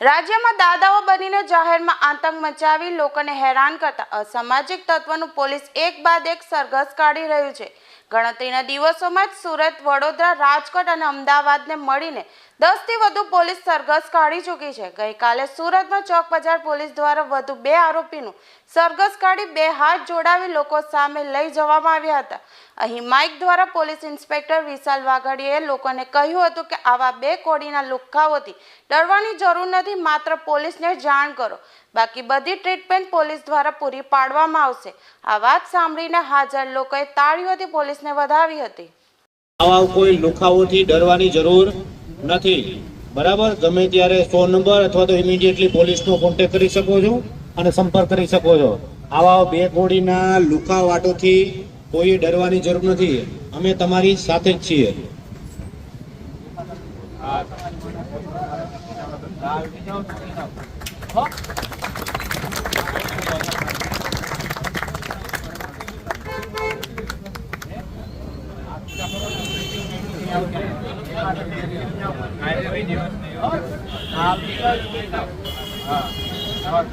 રાજ્યમાં દાદાઓ બનીને જાહેરમાં આતંક મચાવી લોકોને હેરાન કરતા અસામાજિક તત્વનું પોલીસ એક બાદ એક સરઘસ કાઢી રહ્યું છે. ગણતરીના દિવસોમાં જ સુરત, વડોદરા, રાજકોટ અને અમદાવાદને મળીને દસથી વધુ પોલીસ સરઘસ કાઢી ચૂકી છે. ગઈકાલે સુરતમાં ચોક બજાર પોલીસ દ્વારા વધુ બે આરોપીનું સરઘસ કાઢી બે હાથ જોડાવી લોકો સામે લઈ જવામાં આવ્યા હતા. અહીં માઇક દ્વારા પોલીસ ઇન્સ્પેક્ટર વિશાલ વાઘડીએ લોકોને કહ્યું હતું કે આવા બે કોડીના લુખ્ખાઓથી ડરવાની જરૂર નથી, માત્ર પોલીસને જાણ કરો. બાકી બધી ટ્રીટમેન્ટ પોલીસ દ્વારા પૂરી પાડવામાં આવશે. આ વાત સાંભળીને હાજર લોકોએ તાળીઓથી પોલીસને વધાવી હતી. આવા કોઈ લુખાઓથી ડરવાની જરૂર નથી. બરાબર? ગમે ત્યારે સો નંબર અથવા તો ઇમિડિયેટલી પોલીસનો કોન્ટેક્ટ કરી શકો છો અને સંપર્ક કરી શકો છો. આવા બે કોડીના લુખાવાટોથી કોઈ ડરવાની જરૂર નથી. અમે તમારી સાથે જ છીએ. હા.